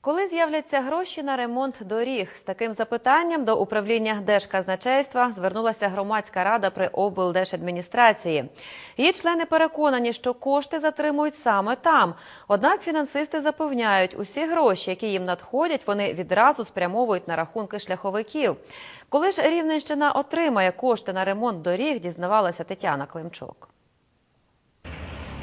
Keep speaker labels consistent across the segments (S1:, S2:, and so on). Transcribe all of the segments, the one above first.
S1: Коли з'являться гроші на ремонт доріг? З таким запитанням до управління Держказначейства звернулася громадська рада при облдержадміністрації. Її члени переконані, що кошти затримують саме там. Однак фінансисти запевняють, усі гроші, які їм надходять, вони відразу спрямовують на рахунки шляховиків. Коли ж Рівненщина отримає кошти на ремонт доріг, дізнавалася Тетяна Климчук.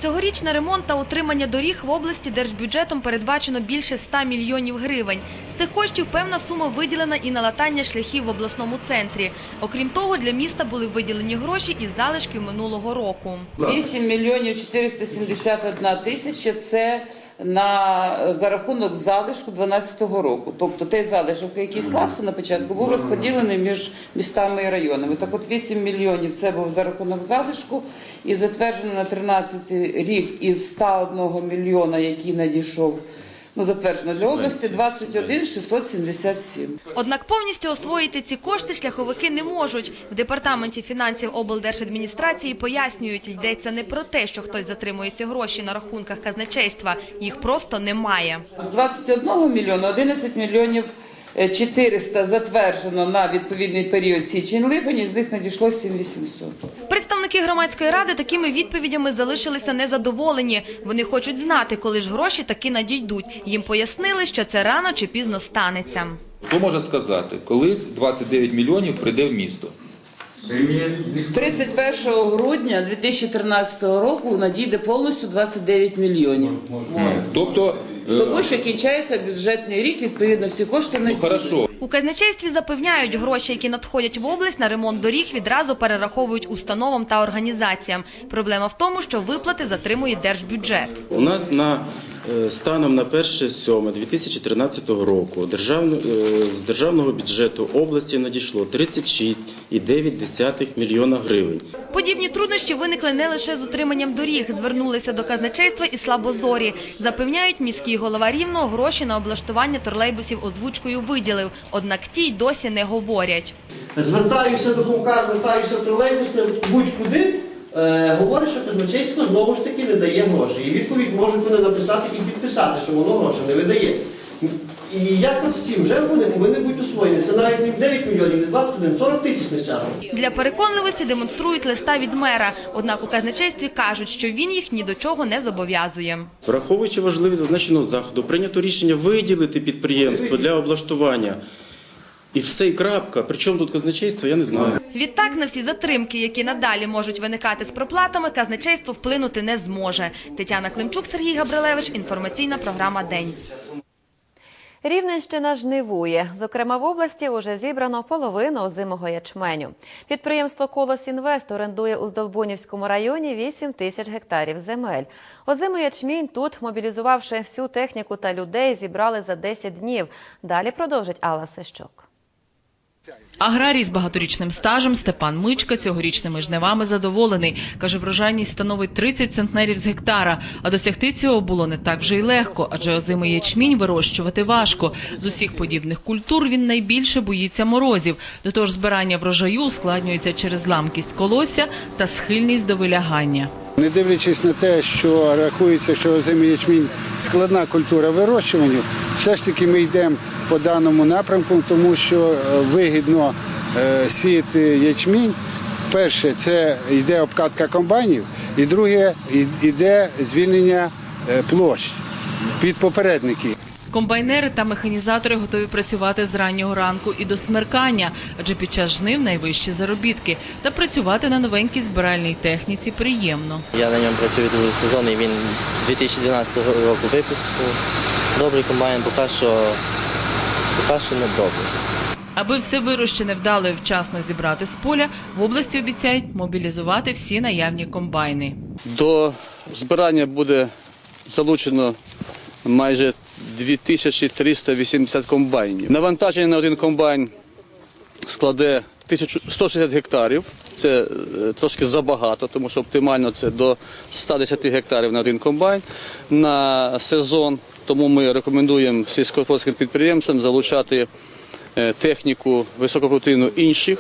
S2: Цьогоріч на ремонт та утримання доріг в області держбюджетом передбачено більше 100 мільйонів гривень. З цих коштів певна сума виділена і на латання шляхів в обласному центрі. Окрім того, для міста були виділені гроші із залишків минулого року.
S3: 8 мільйонів 471 тисяча – це на, за рахунок залишку 2012 року. Тобто той залишок, який склався на початку, був розподілений між містами і районами. Так от 8 мільйонів – це був за рахунок залишку і затверджено на 13 рік із 101 мільйона, який надійшов, ну затверджено для області, 21 677.
S2: Однак повністю освоїти ці кошти шляховики не можуть. В департаменті фінансів облдержадміністрації пояснюють, йдеться не про те, що хтось затримує ці гроші на рахунках казначейства. Їх просто немає.
S3: З 21 мільйона 11 мільйонів е, 400 затверджено на відповідний період січень-липень, з них надійшло 7800.
S2: Представники громадської ради такими відповідями залишилися незадоволені. Вони хочуть знати, коли ж гроші таки надійдуть. Їм пояснили, що це рано чи пізно станеться.
S4: Хто може сказати, коли 29 мільйонів прийде в місто?
S3: 31 грудня 2013 року надійде повністю 29 мільйонів.
S4: Тобто, е,
S3: Тому що кінчається бюджетний рік, відповідно, всі кошти
S4: ну
S3: надійдуть.
S4: хорошо,
S2: У казначействі запевняють, гроші, які надходять в область на ремонт доріг, відразу перераховують установам та організаціям. Проблема в тому, що виплати затримує держбюджет.
S5: У нас на станом на 1.7.2013 року е, з державного бюджету області надійшло 36,9 мільйона гривень.
S2: Подібні труднощі виникли не лише з утриманням доріг. Звернулися до казначейства і слабозорі. Запевняють, міський голова Рівного гроші на облаштування тролейбусів озвучкою виділив. Однак ті й досі не говорять.
S6: Звертаюся до Фомка, звертаюся тролейбусним, будь-куди. Е, говорить, що казначейство знову ж таки не дає гроші. І відповідь можуть вони написати і підписати, що воно гроші не видає. І як от з цим вже вони повинні бути освоєні. Це навіть не 9 мільйонів, не 21, 40 тисяч нещасно.
S2: Для переконливості демонструють листа від мера. Однак у казначействі кажуть, що він їх ні до чого не зобов'язує.
S5: Враховуючи важливість зазначеного заходу, прийнято рішення виділити підприємство для облаштування. І все, і крапка. Причому тут казначейство, я не знаю.
S2: Відтак на всі затримки, які надалі можуть виникати з проплатами, казначейство вплинути не зможе. Тетяна Климчук, Сергій Габрилевич. Інформаційна програма День.
S1: Рівненщина жнивує. Зокрема, в області уже зібрано половину озимого ячменю. Підприємство «Колос Інвест» орендує у Здолбунівському районі 8 тисяч гектарів земель. Озимий ячмінь тут, мобілізувавши всю техніку та людей, зібрали за 10 днів. Далі продовжить Алла Сищук. time.
S7: Аграрій з багаторічним стажем Степан Мичка цьогорічними жнивами задоволений. Каже, врожайність становить 30 центнерів з гектара, а досягти цього було не так вже й легко, адже озимий ячмінь вирощувати важко. З усіх подібних культур він найбільше боїться морозів. До того ж, збирання врожаю ускладнюється через ламкість колосся та схильність до вилягання.
S8: Не дивлячись на те, що рахується, що озимий ячмінь складна культура вирощування, все ж таки ми йдемо по даному напрямку, тому що е, вигідно е, сіяти ячмінь. Перше, це йде обкатка комбайнів, і друге йде звільнення е, площ під попередники.
S7: Комбайнери та механізатори готові працювати з раннього ранку і до смеркання, адже під час жнив найвищі заробітки. Та працювати на новенькій збиральній техніці приємно.
S9: Я на ньому працюю другий сезон і він 2012 року випуску. Добрий комбайн, поки що, поки що не добрий.
S7: Аби все вирощене вдало і вчасно зібрати з поля, в області обіцяють мобілізувати всі наявні комбайни.
S10: До збирання буде залучено майже 2380 комбайнів. Навантаження на один комбайн складе 1160 гектарів. Це е, трошки забагато, тому що оптимально це до 110 гектарів на один комбайн на сезон. Тому ми рекомендуємо сільськогосподарським підприємцям залучати техніку високопротивну інших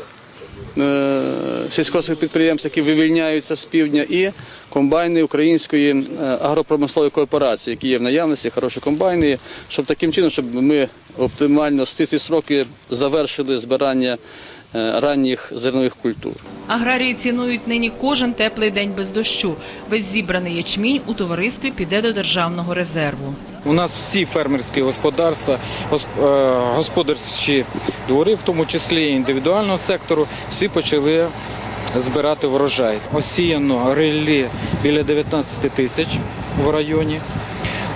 S10: е, сільськогосподарських підприємств, які вивільняються з півдня, і комбайни української е, агропромислової кооперації, які є в наявності, хороші комбайни, щоб таким чином, щоб ми оптимально з стислі сроки завершили збирання е, ранніх зернових культур.
S7: Аграрії цінують нині кожен теплий день без дощу. Весь зібраний ячмінь у товаристві піде до державного резерву.
S11: У нас всі фермерські господарства, гос- е, господарчі двори, в тому числі індивідуального сектору, всі почали збирати врожай. Осіяно релі біля 19 тисяч в районі.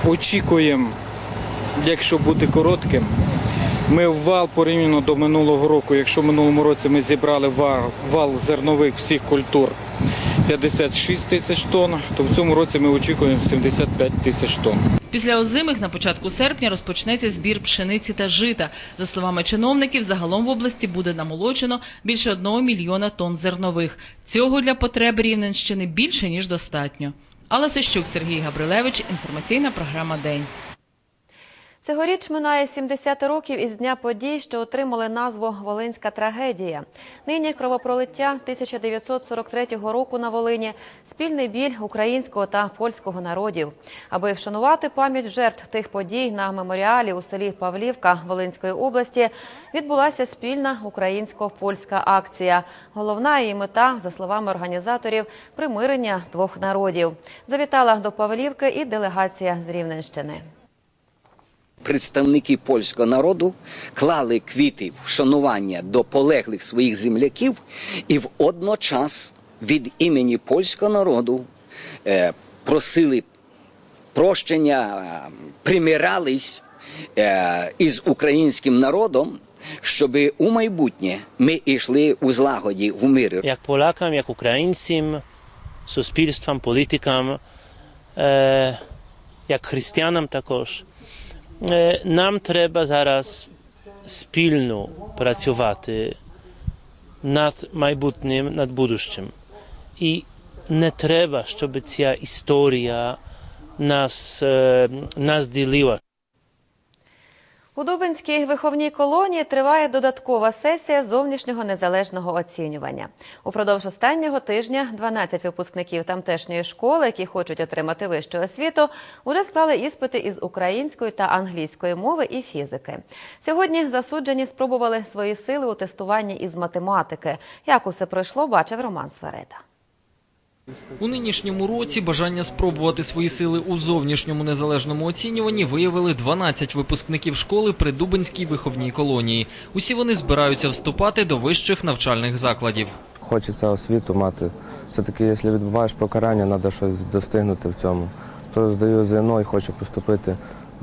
S11: Очікуємо, якщо бути коротким, ми в вал порівняно до минулого року. Якщо в минулому році ми зібрали вал, вал зернових всіх культур 56 тисяч тонн, то в цьому році ми очікуємо 75 тисяч тонн.
S7: Після озимих на початку серпня розпочнеться збір пшениці та жита. За словами чиновників, загалом в області буде намолочено більше одного мільйона тонн зернових. Цього для потреб Рівненщини більше ніж достатньо. Алла Сищук, Сергій Габрилевич. Інформаційна програма День.
S1: Цьогоріч минає 70 років із дня подій, що отримали назву Волинська трагедія. Нині кровопролиття 1943 року на Волині спільний біль українського та польського народів. Аби вшанувати пам'ять жертв тих подій на меморіалі у селі Павлівка Волинської області відбулася спільна українсько-польська акція. Головна її мета, за словами організаторів, примирення двох народів. Завітала до Павлівки і делегація з Рівненщини.
S12: Представники польського народу клали квіти вшанування до полеглих своїх земляків і водночас від імені польського народу е, просили прощення, е, примирались е, із українським народом, щоб у майбутнє ми йшли у злагоді в мирі.
S13: як полякам, як українцям, суспільствам, політикам, як християнам також. Е, нам треба зараз спільно працювати над майбутнім, над будущим. І не треба, щоб ця історія нас, е, нас ділила.
S1: У Дубинській виховній колонії триває додаткова сесія зовнішнього незалежного оцінювання. Упродовж останнього тижня 12 випускників тамтешньої школи, які хочуть отримати вищу освіту, уже склали іспити із української та англійської мови і фізики. Сьогодні засуджені спробували свої сили у тестуванні із математики. Як усе пройшло, бачив Роман Свереда.
S14: У нинішньому році бажання спробувати свої сили у зовнішньому незалежному оцінюванні виявили 12 випускників школи при Дубинській виховній колонії. Усі вони збираються вступати до вищих навчальних закладів.
S15: Хочеться освіту мати. Все-таки, якщо відбуваєш покарання, треба щось достигнути в цьому. То здаю ЗНО і хочу поступити е,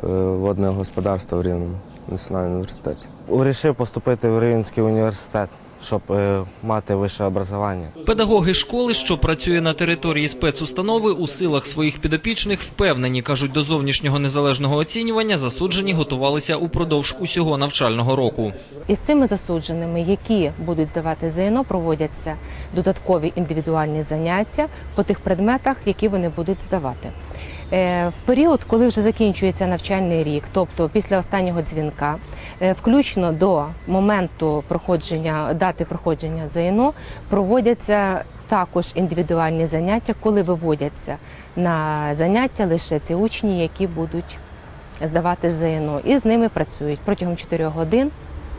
S15: в водне господарство в Рівному національному університеті. Вирішив поступити в Рівненський університет, щоб е, мати вище образування.
S14: Педагоги школи, що працює на території спецустанови, у силах своїх підопічних впевнені, кажуть, до зовнішнього незалежного оцінювання засуджені готувалися упродовж усього навчального року.
S16: Із цими засудженими, які будуть здавати ЗНО, проводяться додаткові індивідуальні заняття по тих предметах, які вони будуть здавати. Е, В період, коли вже закінчується навчальний рік, тобто після останнього дзвінка, е, включно до моменту проходження дати проходження ЗНО, проводяться також індивідуальні заняття, коли виводяться на заняття лише ці учні, які будуть здавати ЗНО, і з ними працюють протягом 4 годин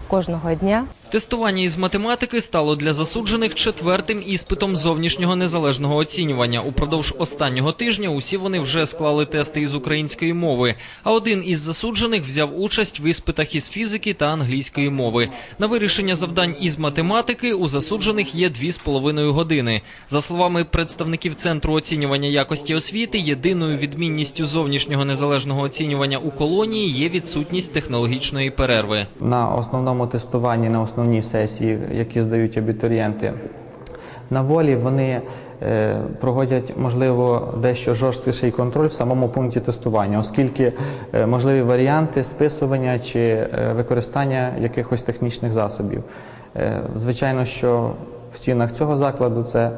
S16: кожного дня.
S14: Тестування із математики стало для засуджених четвертим іспитом зовнішнього незалежного оцінювання. Упродовж останнього тижня усі вони вже склали тести із української мови. А один із засуджених взяв участь в іспитах із фізики та англійської мови. На вирішення завдань із математики у засуджених є дві з половиною години. За словами представників центру оцінювання якості освіти, єдиною відмінністю зовнішнього незалежного оцінювання у колонії є відсутність технологічної перерви.
S17: на основному тестуванні, на основній сесії, які здають абітурієнти. На волі вони е, проводять, можливо, дещо жорсткіший контроль в самому пункті тестування, оскільки е, можливі варіанти списування чи е, використання якихось технічних засобів. Звичайно, що в стінах цього закладу це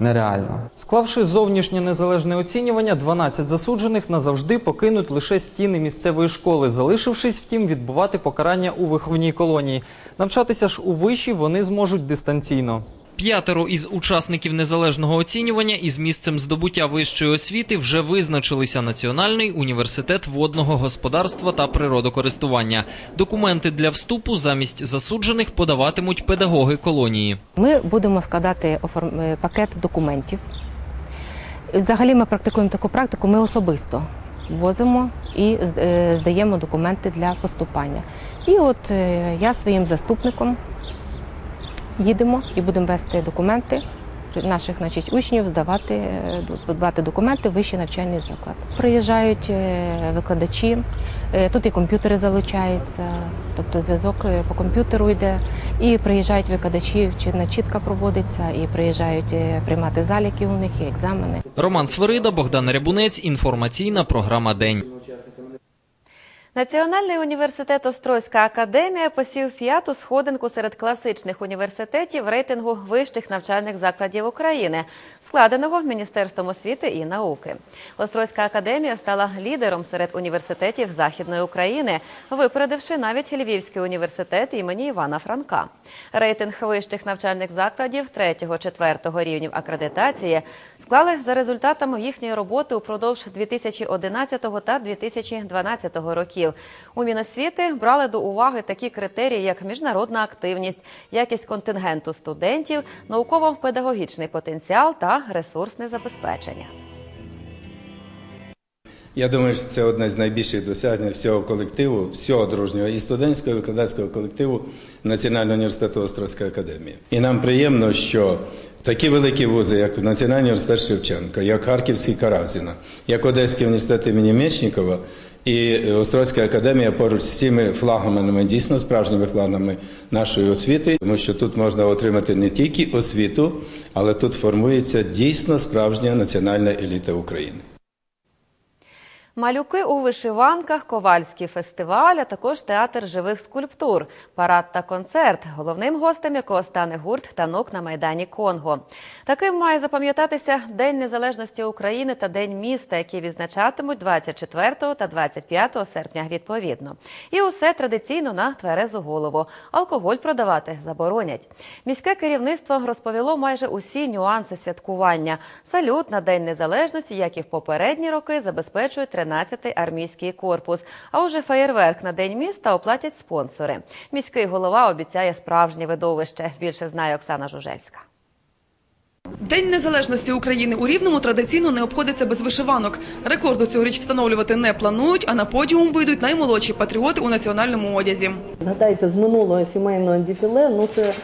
S17: нереально.
S14: Склавши зовнішнє незалежне оцінювання, 12 засуджених назавжди покинуть лише стіни місцевої школи, залишившись, втім, відбувати покарання у виховній колонії. Навчатися ж у виші вони зможуть дистанційно. П'ятеро із учасників незалежного оцінювання із місцем здобуття вищої освіти вже визначилися Національний університет водного господарства та природокористування. Документи для вступу замість засуджених подаватимуть педагоги колонії.
S16: Ми будемо складати е, пакет документів. Взагалі ми практикуємо таку практику, ми особисто возимо і е, здаємо документи для поступання. І от е, я своїм заступником їдемо і будемо вести документи наших значить, учнів, здавати, е, подавати документи в вищий навчальний заклад. Приїжджають е, викладачі, е, тут і комп'ютери залучаються, тобто зв'язок по комп'ютеру йде, і приїжджають викладачі, начітка проводиться, і приїжджають приймати заліки у них, і екзамени.
S14: Роман Свирида, Богдан Рябунець. Інформаційна програма День.
S1: Національний університет Острозька академія посів п'яту сходинку серед класичних університетів рейтингу вищих навчальних закладів України, складеного Міністерством освіти і науки. Острозька академія стала лідером серед університетів Західної України, випередивши навіть Львівський університет імені Івана Франка. Рейтинг вищих навчальних закладів 3-4 рівнів акредитації склали за результатами їхньої роботи упродовж 2011 та 2012 років. У Міносвіти брали до уваги такі критерії, як міжнародна активність, якість контингенту студентів, науково-педагогічний потенціал та ресурсне забезпечення.
S18: Я думаю, що це одне з найбільших досягнень всього колективу, всього дружнього і студентського, і викладацького колективу Національного університету Острозька академія. І нам приємно, що такі великі вузи, як Національний університет Шевченка, як Харківський Каразіна, як Одеський університет імені Мечникова і Острозька академія поруч з цими флагманами, дійсно справжніми флагманами нашої освіти, тому що тут можна отримати не тільки освіту, але тут формується дійсно справжня національна еліта України.
S1: Малюки у вишиванках, ковальський фестиваль, а також театр живих скульптур, парад та концерт, головним гостем якого стане гурт танок на майдані Конго. Таким має запам'ятатися День Незалежності України та День міста, які відзначатимуть 24 та 25 серпня відповідно. І усе традиційно на тверезу голову. Алкоголь продавати заборонять. Міське керівництво розповіло майже усі нюанси святкування. Салют на День Незалежності, як і в попередні роки, забезпечує 13-й армійський корпус. А уже феєрверк на День міста оплатять спонсори. Міський голова обіцяє справжнє видовище. Більше знає Оксана Жужельська.
S19: День незалежності України у Рівному традиційно не обходиться без вишиванок. Рекорду цьогоріч встановлювати не планують, а на подіум вийдуть наймолодші патріоти у національному одязі.
S20: Згадайте з минулого сімейного дефіле, ну це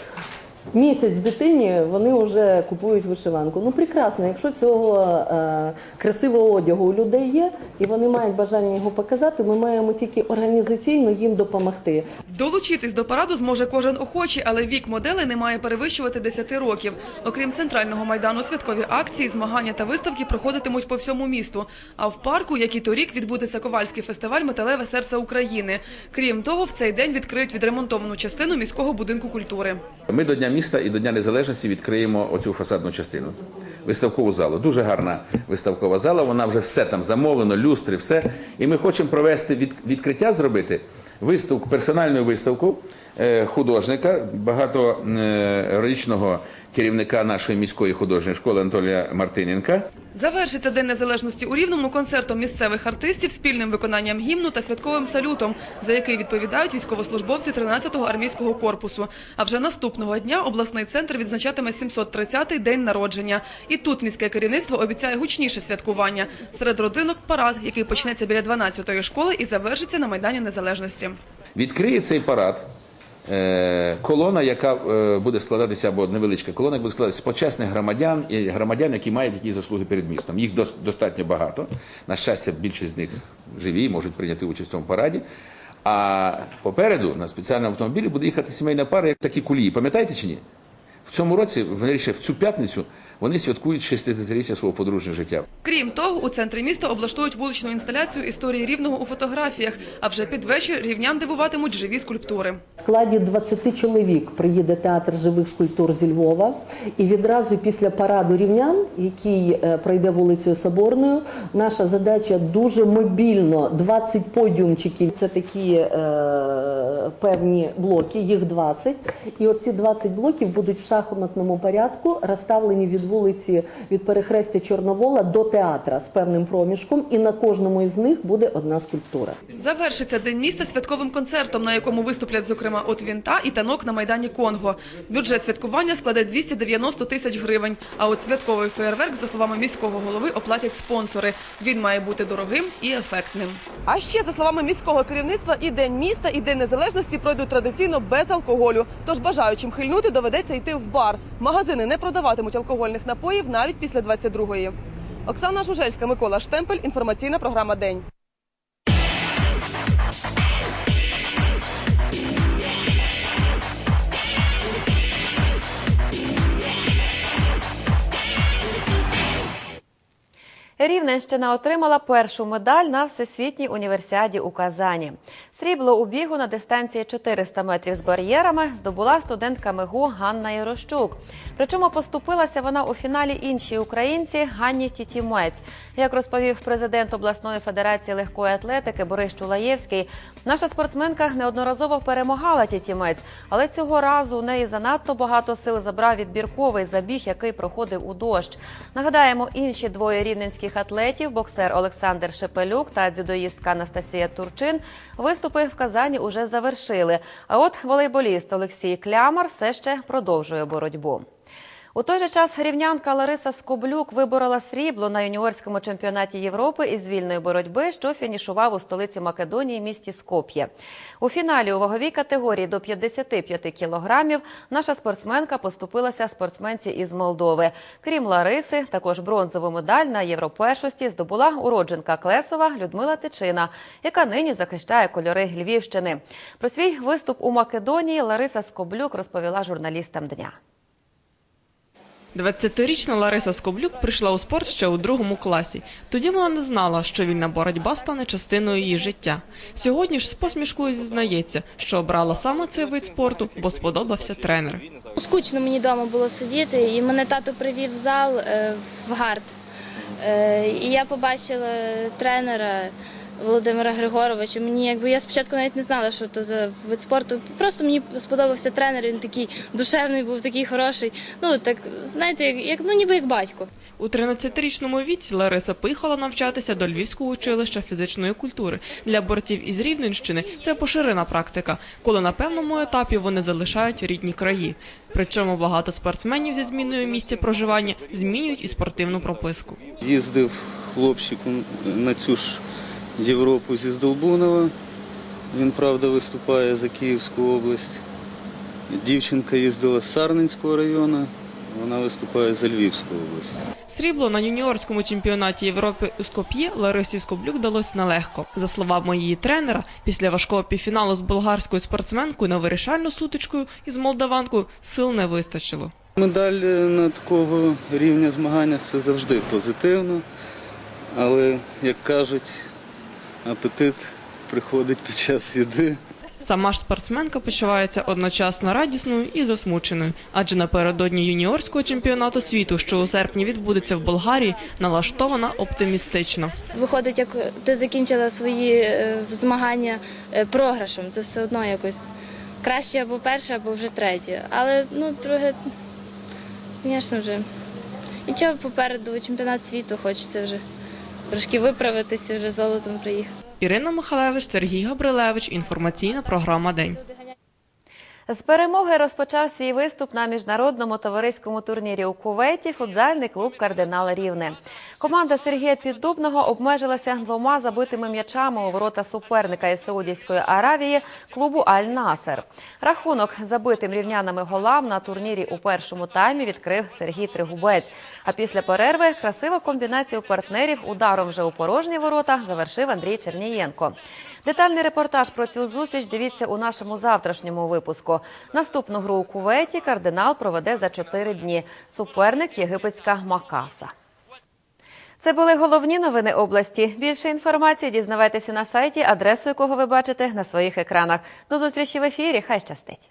S20: місяць дитині вони вже купують вишиванку. Ну прекрасно, якщо цього е, красивого одягу у людей є, і вони мають бажання його показати, ми маємо тільки організаційно їм допомогти.
S19: Долучитись до параду зможе кожен охочий, але вік моделей не має перевищувати 10 років. Окрім центрального майдану, святкові акції, змагання та виставки проходитимуть по всьому місту. А в парку, як і торік, відбудеться ковальський фестиваль Металеве серце України. Крім того, в цей день відкриють відремонтовану частину міського будинку культури.
S21: Ми до Дня міста і до Дня Незалежності відкриємо оцю фасадну частину. Виставкову залу. Дуже гарна виставкова зала. Вона вже все там замовлено, люстри, все. І ми хочемо провести від, відкриття, зробити виставку, персональну виставку художника, багаторічного керівника нашої міської художньої школи Анатолія Мартиненка.
S19: Завершиться День Незалежності у Рівному концертом місцевих артистів, спільним виконанням гімну та святковим салютом, за який відповідають військовослужбовці 13-го армійського корпусу. А вже наступного дня обласний центр відзначатиме 730-й день народження. І тут міське керівництво обіцяє гучніше святкування. Серед родинок парад, який почнеться біля 12-ї школи і завершиться на Майдані Незалежності.
S21: Відкриє цей парад е, колона, яка е, буде складатися, або невеличка колона, яка буде складатися з почесних громадян і громадян, які мають якісь заслуги перед містом. Їх достатньо багато. На щастя, більшість з них живі, можуть прийняти участь в цьому параді. А попереду на спеціальному автомобілі буде їхати сімейна пара, як такі кулії. Пам'ятаєте чи ні? В цьому році, в цю п'ятницю, вони святкують 60-річчя свого подружнього життя.
S19: Крім того, у центрі міста облаштують вуличну інсталяцію історії рівного у фотографіях. А вже під вечір рівнян дивуватимуть живі скульптури.
S20: В складі 20 чоловік приїде театр живих скульптур зі Львова, і відразу після параду рівнян, який е, пройде вулицею Соборною, наша задача дуже мобільно. 20 подіумчиків. Це такі е, певні блоки, їх 20. І оці 20 блоків будуть в шахматному порядку розставлені від вулиці від перехрестя Чорновола до театра з певним проміжком, і на кожному із них буде одна скульптура.
S19: Завершиться День міста святковим концертом, на якому виступлять, зокрема, от Вінта і танок на Майдані Конго. Бюджет святкування складе 290 тисяч гривень. А от святковий феєрверк, за словами міського голови, оплатять спонсори. Він має бути дорогим і ефектним. А ще, за словами міського керівництва, і День міста, і День незалежності пройдуть традиційно без алкоголю. Тож бажаючим хильнути доведеться йти в бар. Магазини не продаватимуть алкогольних напоїв навіть після 22-ї. Оксана Жужельська, Микола Штемпель. Інформаційна програма День.
S1: Рівненщина отримала першу медаль на всесвітній універсіаді у Казані. Срібло у бігу на дистанції 400 метрів з бар'єрами здобула студентка МИГУ Ганна Єрощук. Причому поступилася вона у фіналі іншій українці Ганні Тітімець. Як розповів президент обласної федерації легкої атлетики Борис Чулаєвський, наша спортсменка неодноразово перемагала Тітімець, але цього разу у неї занадто багато сил забрав відбірковий забіг, який проходив у дощ. Нагадаємо, інші двоє рівненських атлетів, боксер Олександр Шепелюк та дзюдоїстка Анастасія Турчин, виступи в Казані уже завершили. А от волейболіст Олексій Клямар все ще продовжує боротьбу. У той же час рівнянка Лариса Скоблюк виборола срібло на юніорському чемпіонаті Європи із вільної боротьби, що фінішував у столиці Македонії місті Скоп'є. У фіналі у ваговій категорії до 55 кілограмів наша спортсменка поступилася спортсменці із Молдови. Крім Лариси, також бронзову медаль на європершості здобула уродженка Клесова Людмила Тичина, яка нині захищає кольори Львівщини. Про свій виступ у Македонії Лариса Скоблюк розповіла журналістам дня.
S22: 20-річна Лариса Скоблюк прийшла у спорт ще у другому класі. Тоді вона не знала, що вільна боротьба стане частиною її життя. Сьогодні ж з посмішкою зізнається, що обрала саме цей вид спорту, бо сподобався тренер.
S23: Скучно мені вдома було сидіти, і мене тато привів в зал е, в гард. Е, І я побачила тренера Володимира Григоровича. Мені якби я спочатку навіть не знала, що то за вид спорту. Просто мені сподобався тренер. Він такий душевний, був такий хороший. Ну так знаєте, як, ну ніби як батько.
S22: У 13-річному віці Лариса поїхала навчатися до Львівського училища фізичної культури. Для борців із Рівненщини це поширена практика, коли на певному етапі вони залишають рідні краї. Причому багато спортсменів зі зміною місця проживання змінюють і спортивну прописку.
S24: Їздив хлопчиком на цю ж Європу зі Здолбунова. Він, правда, виступає за Київську область. Дівчинка їздила з Сарненського району, вона виступає за Львівську область.
S22: Срібло на юніорському чемпіонаті Європи у Скоп'є Ларисі Скоблюк вдалося нелегко. За словами її тренера, після важкого півфіналу з болгарською спортсменкою на вирішальну сутичкою із молдаванкою сил не вистачило.
S24: Медаль на такого рівня змагання це завжди позитивно, але, як кажуть, апетит приходить під час їди.
S22: Сама ж спортсменка почувається одночасно радісною і засмученою, адже напередодні юніорського чемпіонату світу, що у серпні відбудеться в Болгарії, налаштована оптимістично.
S23: Виходить, як ти закінчила свої е, змагання е, програшем. Це все одно якось краще або перше, або вже третє. Але ну трохи, звісно, вже нічого попереду чемпіонат світу хочеться вже трошки виправитися, вже золотом приїхати.
S22: Ірина Михалевич, Сергій Габрилевич. Інформаційна програма День.
S1: З перемоги розпочав свій виступ на міжнародному товариському турнірі у Кувейті футзальний клуб Кардинал Рівне. Команда Сергія Піддубного обмежилася двома забитими м'ячами у ворота суперника із Саудівської Аравії клубу Аль Насер. Рахунок забитим рівнянами голам на турнірі у першому таймі відкрив Сергій Тригубець. А після перерви красиву комбінацію партнерів ударом вже у порожні ворота завершив Андрій Чернієнко. Детальний репортаж про цю зустріч дивіться у нашому завтрашньому випуску. Наступну гру у куветі кардинал проведе за чотири дні. Суперник єгипетська Макаса. Це були головні новини області. Більше інформації дізнавайтеся на сайті, адресу якого ви бачите на своїх екранах. До зустрічі в ефірі. Хай щастить.